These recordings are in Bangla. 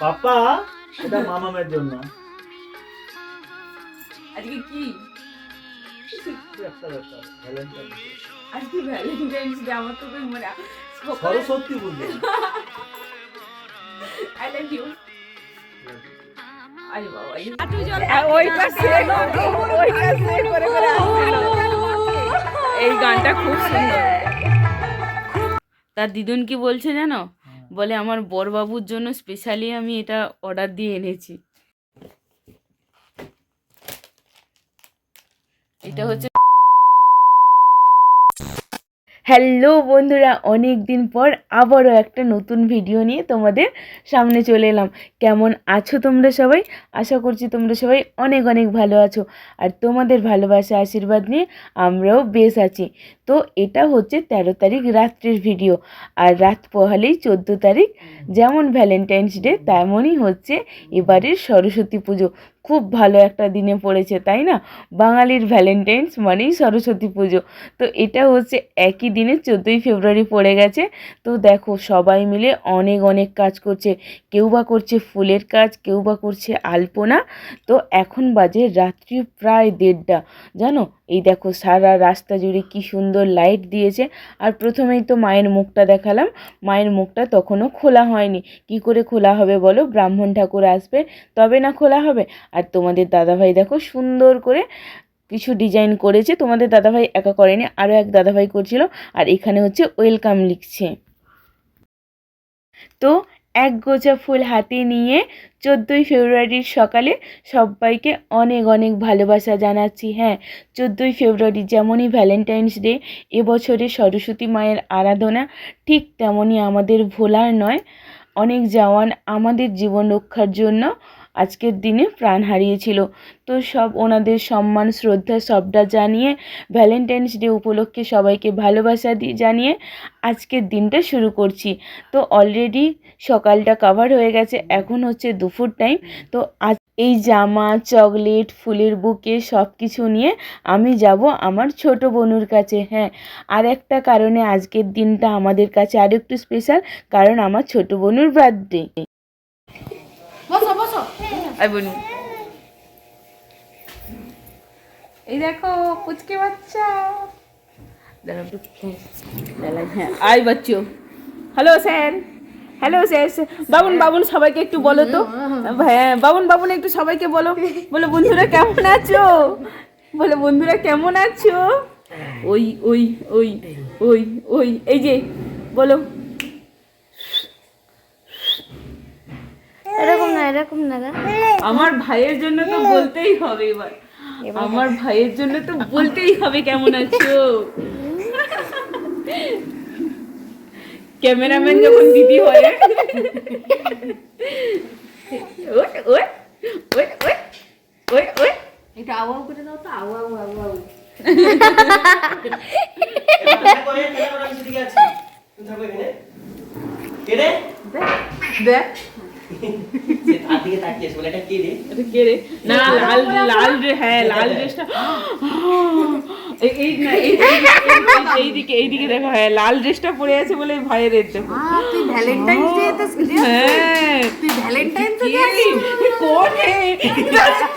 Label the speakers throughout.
Speaker 1: পাপা এটা মামামের জন্য।
Speaker 2: আজকে কি?
Speaker 1: কি একটা ব্যাপার ভ্যালেন্টাইন
Speaker 2: আজকে ভ্যালেন্টাইন্স ডে আমার তো মনে
Speaker 1: সরস্বতী পুজো।
Speaker 2: আই লাভ ইউ আরে বাবা
Speaker 3: ওই পাশে ওই পাশে করে করে এই গানটা খুব সুন্দর। তার দিদুন কি বলছে জানো? বলে আমার বরবাবুর জন্য স্পেশালি আমি এটা অর্ডার দিয়ে এনেছি। এটা হচ্ছে হ্যালো বন্ধুরা। অনেক দিন পর আবারও একটা নতুন ভিডিও নিয়ে তোমাদের সামনে চলে এলাম। কেমন আছো তোমরা সবাই? আশা করছি তোমরা সবাই অনেক অনেক ভালো আছো। আর তোমাদের ভালোবাসা আশীর্বাদ নিয়ে আমরাও বেশ আছি। তো এটা হচ্ছে তেরো তারিখ রাত্রির ভিডিও আর রাত পোহালেই চোদ্দ তারিখ। যেমন ভ্যালেন্টাইন্স ডে তেমনই হচ্ছে এবারের সরস্বতী পুজো। খুব ভালো একটা দিনে পড়েছে, তাই না? বাঙালির ভ্যালেন্টাইন্স মানেই সরস্বতী পুজো। তো এটা হচ্ছে একই দিনে চোদ্দোই ফেব্রুয়ারি পড়ে গেছে। তো দেখো, সবাই মিলে অনেক অনেক কাজ করছে। কেউ বা করছে ফুলের কাজ, কেউ বা করছে আলপনা। তো এখন বাজে রাত্রি প্রায় দেড়টা। জানো? এই দেখো, সারা রাস্তা জুড়ে কি সুন্দর লাইট দিয়েছে। আর প্রথমেই তো মায়ের মুখটা দেখালাম। মায়ের মুখটা তখনও খোলা হয়নি। কি করে খোলা হবে বলো? ব্রাহ্মণ ঠাকুর আসবে। তবে না খোলা হবে? আর তোমাদের দাদাভাই দেখো সুন্দর করে কিছু ডিজাইন করেছে। তোমাদের দাদাভাই একা করেনি আরও এক দাদাভাই করছিল। আর এখানে হচ্ছে ওয়েলকাম লিখছে। তো এক গোছা ফুল হাতে নিয়ে চোদ্দোই ফেব্রুয়ারির সকালে সবাইকে অনেক অনেক ভালোবাসা জানাচ্ছি। হ্যাঁ চোদ্দোই ফেব্রুয়ারি যেমনই ভ্যালেন্টাইন্স ডে এবছরে সরস্বতী মায়ের আরাধনা, ঠিক তেমনই আমাদের ভোলার নয়, অনেক জওয়ান আমাদের জীবন রক্ষার জন্য আজকের দিনে প্রাণ হারিয়েছিল। তো সব ওনাদের সম্মান, শ্রদ্ধা সবটা জানিয়ে ভ্যালেন্টাইন্স ডে উপলক্ষে সবাইকে ভালোবাসা দি- জানিয়ে আজকের দিনটা শুরু করছি। তো অলরেডি সকালটা কভার হয়ে গেছে, এখন হচ্ছে দুপুর টাইম তো আজ এই জামা, চকলেট, ফুলের বুকে সব কিছু নিয়ে আমি যাব আমার ছোট বনুর কাছে। হ্যাঁ আর একটা কারণে আজকের দিনটা আমাদের কাছে আর একটু স্পেশাল কারণ আমার ছোট বনুর বার্থডে আই বনু।
Speaker 2: এই দেখো, পুচকে বাচ্চা।
Speaker 3: হ্যাঁ আই বাচ্চো। Hello sir. Hello sir. বাবুন বাবুন, সবাইকে একটু বলো তো। হ্যাঁ বাবুন বাবুন, একটু সবাইকে বলো। বলো, বন্ধুরা কেমন আছো? বলো, বন্ধুরা কেমন আছো? ওই ওই ওই ওই ওই, এই যে, বলো।
Speaker 4: এরকম না এরকম না গা।
Speaker 3: আমার ভাইয়ের জন্য তো বলতেই হবে এবার। আমার ভাইয়ের জন্য তো বলতেই হবে কেমন আছো? ক্যামেরাম্যান যখন দিদি হয়।
Speaker 2: একটু করে দাও তো আওয়াও আওয়াও দেখ। রে না লাল লাল ড্রে- হ্যাঁ লাল ড্রেসটা এই- এই না এই এইদিকে এইদিকে দেখো হ্যাঁ লাল ড্রেসটা পরে আছে বলে ভাইয়ের এর দেখো তুই ভ্যালেন্টাইন্স ডে তে সিরিয়াস
Speaker 3: হ্যাঁ
Speaker 2: তুই ভ্যালেন্টাইন্স ডে
Speaker 3: কি? কোন হে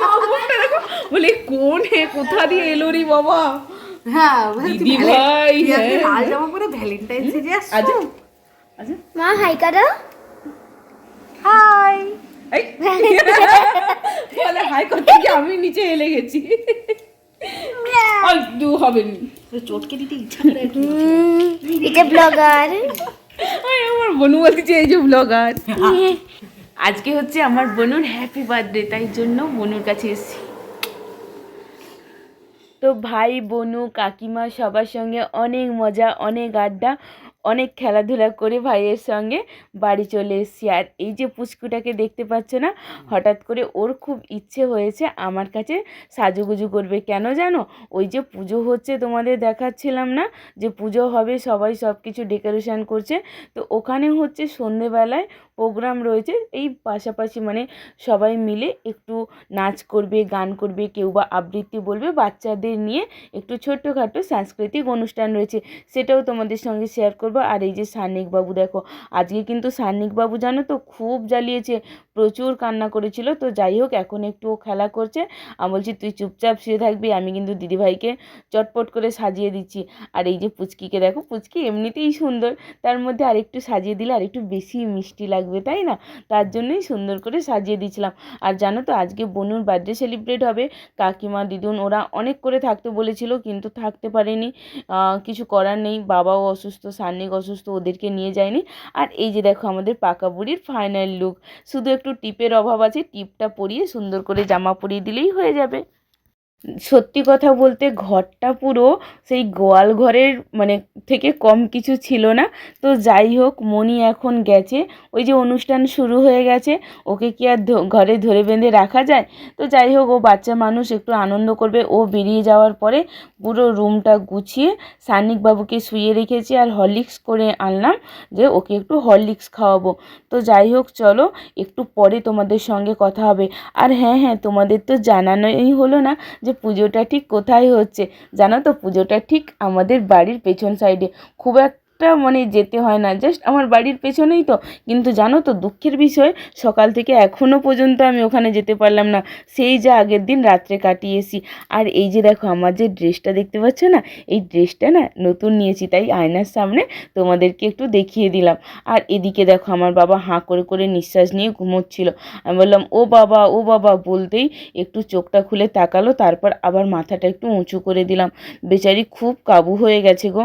Speaker 3: খবরটা দেখো বলে কোন হে কোথা দিয়ে এলো রে বাবা
Speaker 2: হ্যাঁ বলছি
Speaker 3: দিদি ভাই,
Speaker 2: তুই আজকে
Speaker 3: হ্যাঁ।
Speaker 2: লাল জামা পরে ভ্যালেন্টাইন্স ডে
Speaker 3: আজ
Speaker 2: আসছো
Speaker 3: আজ
Speaker 4: মা হাই কাটা
Speaker 2: হাই
Speaker 3: বলে হাই করতে গিয়ে আমি নিচে এলে গেছি। দু হবে নি।
Speaker 2: চটকে দিতে ইচ্ছা করে
Speaker 4: এটা ব্লগার
Speaker 3: আমার বনু বলছে এই যে ব্লগার আজকে হচ্ছে আমার বনুর হ্যাপি বার্থডে তাই জন্য বনুর কাছে এসেছি। তো ভাই বনু কাকিমা সবার সঙ্গে অনেক মজা অনেক আড্ডা অনেক খেলাধুলা করে ভাইয়ের সঙ্গে বাড়ি চলে এসেছি। আর এই যে পুচকুটাকে দেখতে পাচ্ছ না হঠাৎ করে ওর খুব ইচ্ছে হয়েছে আমার কাছে সাজুগুজু করবে। কেন জানো? ওই যে পুজো হচ্ছে তোমাদের দেখাচ্ছিলাম না যে পুজো হবে সবাই সব কিছু ডেকোরেশান করছে। তো ওখানে হচ্ছে সন্ধেবেলায় প্রোগ্রাম রয়েছে। এই পাশাপাশি মানে সবাই মিলে একটু নাচ করবে, গান করবে, কেউ বা আবৃত্তি বলবে, বাচ্চাদের নিয়ে একটু ছোট্টখাটো সাংস্কৃতিক অনুষ্ঠান রয়েছে। সেটাও তোমাদের সঙ্গে শেয়ার করব। আর এই যে বাবু দেখো, আজকে কিন্তু বাবু জানো তো খুব জ্বালিয়েছে, প্রচুর কান্না করেছিল। তো যাই হোক, এখন একটু ও খেলা করছে। আমি বলছি, তুই চুপচাপ শুয়ে থাকবি, আমি কিন্তু দিদিভাইকে চটপট করে সাজিয়ে দিচ্ছি। আর এই যে পুচকিকে দেখো, পুচকি এমনিতেই সুন্দর, তার মধ্যে আরেকটু সাজিয়ে দিলে আরেকটু বেশি মিষ্টি লাগবে। তাই না? তার জন্যই সুন্দর করে সাজিয়ে দিয়েছিলাম। আর জানো তো, আজকে বনুর বার্থডে সেলিব্রেট হবে। কাকিমা, দিদুন, ওরা অনেক করে থাকতে বলেছিল, কিন্তু থাকতে পারেনি। কিছু করার নেই। বাবাও অসুস্থ, সান্নিক অসুস্থ, ওদেরকে নিয়ে যায়নি। আর এই যে দেখো, আমাদের পাকা বুড়ির ফাইনাল লুক শুধু একটু টিপের অভাব আছে, টিপটা পরিয়ে সুন্দর করে জামা পরিয়ে দিলেই হয়ে যাবে। সত্যি কথা বলতে ঘরটা পুরো সেই গোয়াল ঘরের মানে থেকে কম কিছু ছিল না। তো যাই হোক, মণি এখন গেছে। ওই যে অনুষ্ঠান শুরু হয়ে গেছে। ওকে কি আর ঘরে ধরে বেঁধে রাখা যায়? তো যাই হোক, ও বাচ্চা মানুষ, একটু আনন্দ করবে। ও বেরিয়ে যাওয়ার পরে পুরো রুমটা গুছিয়ে সান্নিক বাবুকে শুয়ে রেখেছি আর হরলিক্স করে আনলাম যে ওকে একটু হরলিক্স খাওয়াবো। তো যাই হোক, চলো, একটু পরে তোমাদের সঙ্গে কথা হবে। আর হ্যাঁ হ্যাঁ তোমাদের তো জানানোই হলো না যে পুজোটা ঠিক কোথায় হচ্ছে? জানো তো পুজোটা ঠিক আমাদের বাড়ির পেছন সাইডে খুব একটা মানে যেতে হয় না। জাস্ট আমার বাড়ির পেছনেই তো। কিন্তু জানো তো, দুঃখের বিষয়, সকাল থেকে এখনও পর্যন্ত আমি ওখানে যেতে পারলাম না। সেই যে আগের দিন রাত্রে কাটিয়েছি। আর এই যে দেখো, আমার যে ড্রেসটা দেখতে পাচ্ছ না, এই ড্রেসটা না নতুন নিয়েছি, তাই আয়নার সামনে তোমাদেরকে একটু দেখিয়ে দিলাম। আর এদিকে দেখো, আমার বাবা হাঁ করে করে নিঃশ্বাস নিয়ে ঘুমোচ্ছিল। আমি বললাম, ও বাবা ও বাবা, বলতেই একটু চোখটা খুলে তাকালো, তারপর আবার মাথাটা একটু উঁচু করে দিলাম। বেচারি খুব কাবু হয়ে গেছে গো।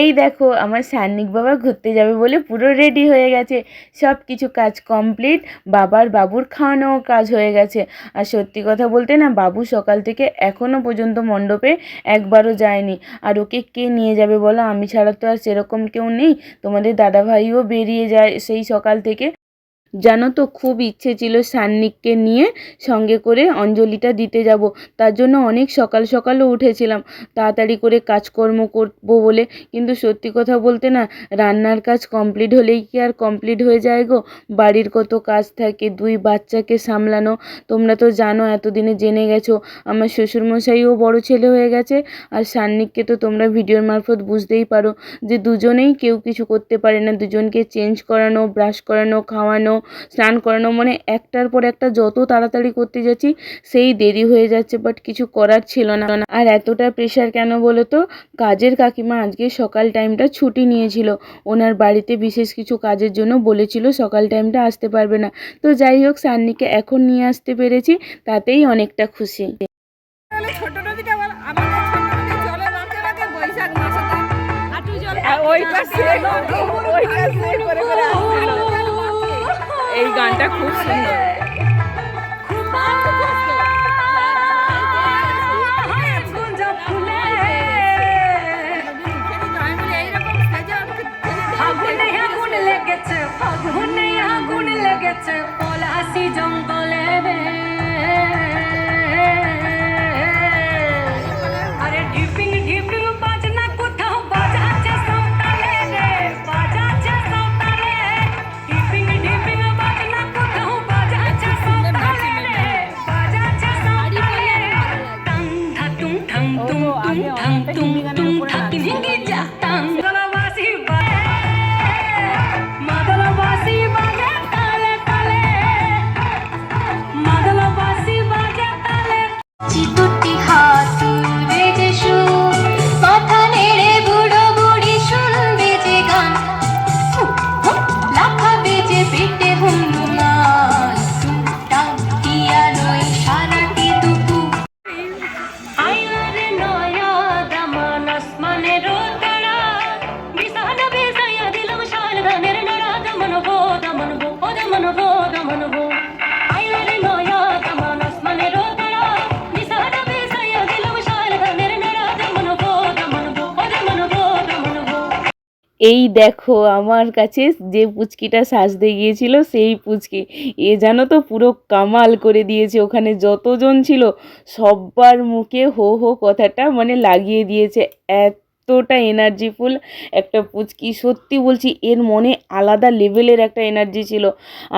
Speaker 3: এই দেখো আমার সান্নিক বাবা ঘুরতে যাবে বলে পুরো রেডি হয়ে গেছে। সব কিছু কাজ কমপ্লিট বাবার বাবুর খাওয়ানো কাজ হয়ে গেছে। আর সত্যি কথা বলতে না, বাবু সকাল থেকে এখনও পর্যন্ত মণ্ডপে একবারও যায়নি। আর ওকে কে নিয়ে যাবে বলো? আমি ছাড়া তো আর সেরকম কেউ নেই। তোমাদের দাদাভাইও বেরিয়ে যায় সেই সকাল থেকে। জানো তো খুব ইচ্ছে ছিল সান্নিককে নিয়ে সঙ্গে করে অঞ্জলিটা দিতে যাব। তার জন্য অনেক সকাল সকালও উঠেছিলাম। তাড়াতাড়ি করে কাজকর্ম করব বলে। কিন্তু সত্যি কথা বলতে না, রান্নার কাজ কমপ্লিট হলেই কি আর কমপ্লিট হয়ে যায় গো? বাড়ির কত কাজ থাকে, দুই বাচ্চাকে সামলানো। তোমরা তো জানো এতদিনে জেনে গেছো, আমার শ্বশুরমশাইও বড় ছেলে হয়ে গেছে। আর সান্নিককে তো তোমরা ভিডিওর মারফত বুঝতেই পারো যে দুজনেই কেউ কিছু করতে পারে না। দুজনকে চেঞ্জ করানো, ব্রাশ করানো, খাওয়ানো স্নান করানো মানে একটার পর একটা যত তাড়াতাড়ি করতে যাচ্ছি সেই দেরি হয়ে যাচ্ছে বাট কিছু করার ছিল না। আর এতটা প্রেশার কেন বলো তো? কাজের কাকিমা আজকে সকাল টাইমটা ছুটি নিয়েছিল। ওনার বাড়িতে বিশেষ কিছু কাজের জন্য বলেছিল সকাল টাইমটা আসতে পারবে না। তো যাই হোক সান্নিকে এখন নিয়ে আসতে পেরেছি তাতেই অনেকটা খুশি।
Speaker 2: ওই পাশে ওই পাশে করে করে এই গানটা খুব সুন্দর।
Speaker 5: আগুন আগুন লেগেছে পলাশি জঙ্গলে। তুং ঠাং তুং তুং
Speaker 3: এই দেখো আমার কাছে যে পুচকিটা সাজতে গিয়েছিল সেই পুচকি। এ জানো তো পুরো কামাল করে দিয়েছে। ওখানে যতজন ছিল সব্বার মুখে হো হো কথাটা মানে লাগিয়ে দিয়েছে। এত কতটা এনার্জিফুল একটা পুচকি, সত্যি বলছি এর মনে আলাদা লেভেলের একটা এনার্জি ছিল।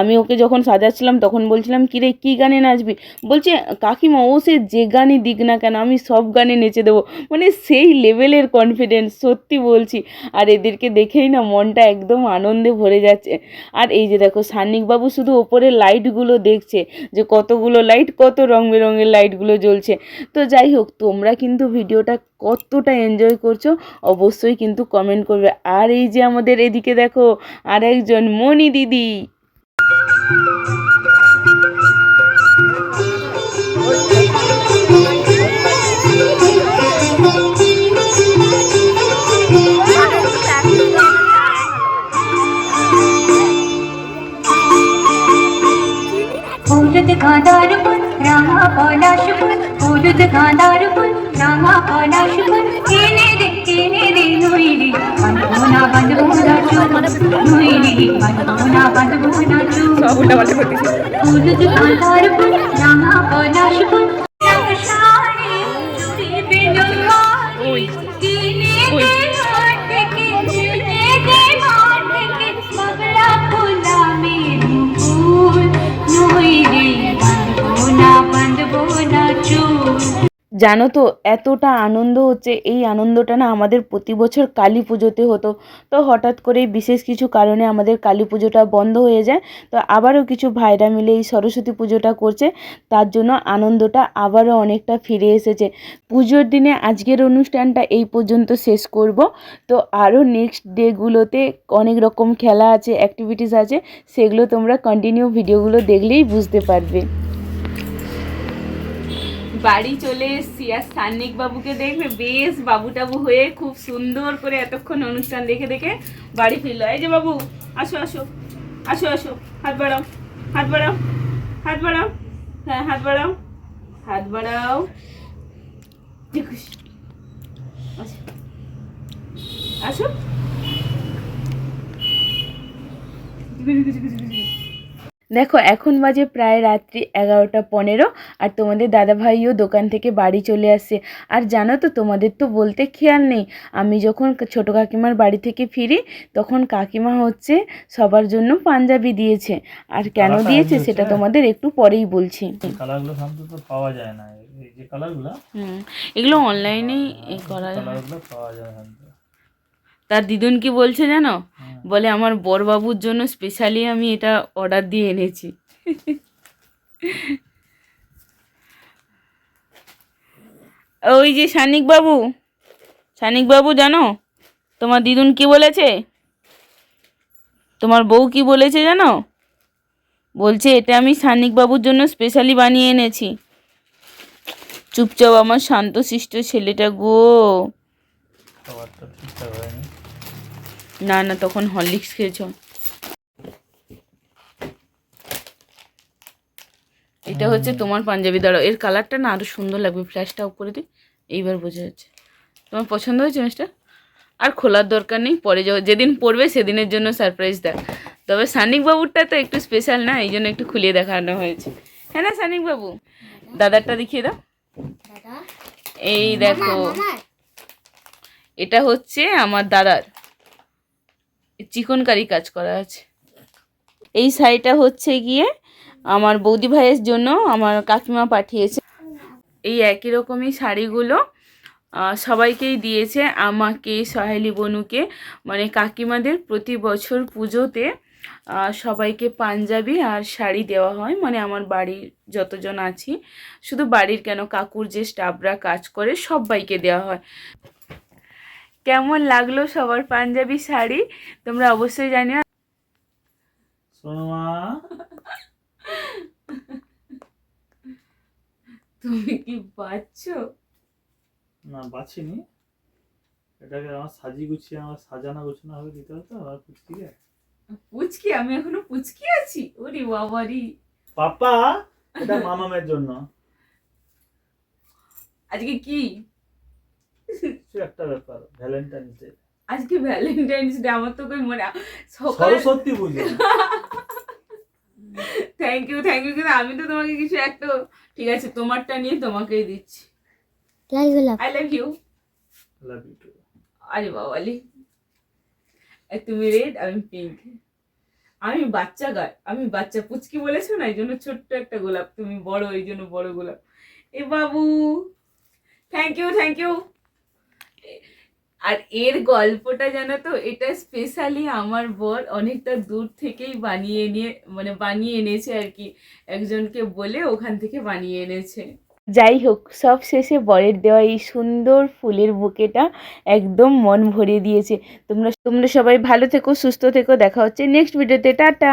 Speaker 3: আমি ওকে যখন সাজাচ্ছিলাম, তখন বলছিলাম, কিরে, কী গানে নাচবি? বলছে, কাকিমা, ও সে যে গানই দিক না কেন, আমি সব গানে নেচে দেবো। মানে সেই লেভেলের কনফিডেন্স সত্যি বলছি। আর এদেরকে দেখেই না মনটা একদম আনন্দে ভরে যাচ্ছে। আর এই যে দেখো সান্নিকবাবু শুধু ওপরে লাইটগুলো দেখছে, যে কতগুলো লাইট কত রং বেরঙের লাইটগুলো জ্বলছে। তো যাই হোক, তোমরা কিন্তু ভিডিওটা কতটা এনজয় করছ অবশ্যই কিন্তু কমেন্ট করবে। আর এই যে আমাদের এদিকে দেখো আর একজন মনি দিদি।
Speaker 5: হলুদ গাঁদার ফুল, রাঙা পলাশ ফুল হলুদ গাঁদার ফুল রাঙা পলাশ ফুল কিনে দে কিনে দে নইলি বাঁধবো না বাঁধবো না চুল নইলি বাঁধবো না বাঁধবো না চুল
Speaker 2: সব
Speaker 3: জানো তো, এতটা আনন্দ হচ্ছে, এই আনন্দটা না আমাদের প্রতি বছর কালী পুজোতে হতো। তো হঠাৎ করে বিশেষ কিছু কারণে আমাদের কালী পুজোটা বন্ধ হয়ে যায়। তো আবারও কিছু ভাইরা মিলে এই সরস্বতী পুজোটা করছে। তার জন্য আনন্দটা আবারও অনেকটা ফিরে এসেছে। পুজোর দিনে আজকের অনুষ্ঠানটা এই পর্যন্ত শেষ করব। তো আরও নেক্সট ডেগুলোতে অনেক রকম খেলা আছে অ্যাক্টিভিটিস আছে, সেগুলো তোমরা কন্টিনিউ ভিডিওগুলো দেখলেই বুঝতে পারবে। বাড়ি চলে এসেছি আর সান্নিক বাবুকে দেখবে বেশ বাবু টাবু হয়ে খুব সুন্দর করে এতক্ষণ অনুষ্ঠান দেখে দেখে বাড়ি ফিরলো। এই যে বাবু, আসো আসো আসো আসো, হাত বাড়াও হাত বাড়াও হাত বাড়াও হ্যাঁ হাত বাড়াও হাত বাড়াও। আসো আসো। দেখো এখন বাজে প্রায় রাত্রি এগারোটা পনেরো আর তোমাদের দাদাভাইও দোকান থেকে বাড়ি চলে আসছে আর জানো তো তোমাদের তো বলতে খেয়াল নেই আমি যখন ছোটো কাকিমার বাড়ি থেকে ফিরি তখন কাকিমা হচ্ছে সবার জন্য পাঞ্জাবি দিয়েছে। আর কেন দিয়েছে সেটা তোমাদের একটু পরেই বলছি।
Speaker 1: কালারগুলো তো পাওয়া যায় না এই যে কালারগুলো
Speaker 3: হুম এগুলো অনলাইনেই করা যায়।
Speaker 1: পাওয়া যায়
Speaker 3: তার দিদুন কি বলছে জানো? বলে আমার বরবাবুর জন্য স্পেশালি আমি এটা অর্ডার দিয়ে এনেছি। ওই যে সানিক বাবু সানিক বাবু জানো? তোমার দিদুন কি বলেছে? তোমার বউ কি বলেছে জানো? বলছে এটা আমি সানিক বাবুর জন্য স্পেশালি বানিয়ে এনেছি। চুপচাপ আমার শান্তশিষ্ট ছেলেটা গো। না না তখন হরলিক্স খেয়েছো। এটা হচ্ছে তোমার পাঞ্জাবি দাঁড়াও এর কালারটা না আরও সুন্দর লাগবে ফ্ল্যাশটা অফ করে দিই এইবার বোঝা যাচ্ছে। তোমার পছন্দ হয়েছে মিস্টার আর খোলার দরকার নেই পরে যেদিন পড়বে সেদিনের জন্য সারপ্রাইজ দেখ। তবে সানিক বাবুরটা তো একটু স্পেশাল না এই জন্য একটু খুলিয়ে দেখানো হয়েছে। হ্যাঁ না সানিক বাবু? দাদারটা দেখিয়ে দাও। এই দেখো। এটা হচ্ছে আমার দাদার। চিকনকারি কাজ করা আছে। এই শাড়িটা হচ্ছে গিয়ে আমার বৌদি ভাইয়ের জন্য আমার কাকিমা পাঠিয়েছে। এই একই রকমই শাড়িগুলো সবাইকেই দিয়েছে। আমাকে সহেলি বনুকে মানে কাকিমাদের প্রতি বছর পুজোতে সবাইকে পাঞ্জাবি আর শাড়ি দেওয়া হয়। মানে আমার বাড়ির যতজন আছি শুধু বাড়ির কেন কাকুর যে স্টাফরা কাজ করে সবাইকে দেওয়া হয়। কেমন লাগল সবার পাঞ্জাবি শাড়ি? তোমরা অবশ্যই জানিও। তুমি কি পাচ্ছো
Speaker 1: না বাছিনি এটাকে আমার সাজিয়ে গুছিয়ে আমার সাজানো গোছানো হবে দিতে হতো আমার পুচকিকে
Speaker 3: পুচকি? আমি এখনও পুচকি আছি? ওরে বাবারি।
Speaker 1: পাপা এটা মামামের জন্য।
Speaker 3: আজকে কি?
Speaker 1: কিছু একটা ব্যাপার ভ্যালেন্টাইন্স ডে
Speaker 3: আজকে ভ্যালেন্টাইন্স ডে আমার তো কই মনে সকাল
Speaker 1: সরস্বতী পুজো।
Speaker 3: থ্যাংক ইউ থ্যাংক ইউ কিন্তু আমি তো তোমাকে কিছু একটা ঠিক আছে তোমারটা নিয়ে তোমাকেই দিচ্ছি। I love you
Speaker 1: love you too
Speaker 3: আরে বাবালি এ, তুমি রেড আমি পিঙ্ক আমি বাচ্চা গায় আমি বাচ্চা পুচকি বলেছ না? এই জন্য ছোট্ট একটা গোলাপ। তুমি বড় এই জন্য বড় গোলাপ। এ বাবু। থ্যাংক ইউ থ্যাংক ইউ আর এর গল্পটা জানো তো, এটা স্পেশালি আমার বর অনেকটা দূর থেকেই বানিয়ে নিয়ে মানে বানিয়ে এনেছে আর কি। একজনকে বলে ওখান থেকে বানিয়ে এনেছে।
Speaker 6: যাই হোক, সব শেষে বরের দেওয়া এই সুন্দর ফুলের বুকেটা একদম মন ভরিয়ে দিয়েছে। তোমরা তোমরা সবাই ভালো থেকো, সুস্থ থেকো, দেখা হচ্ছে নেক্সট ভিডিওতে টাটা!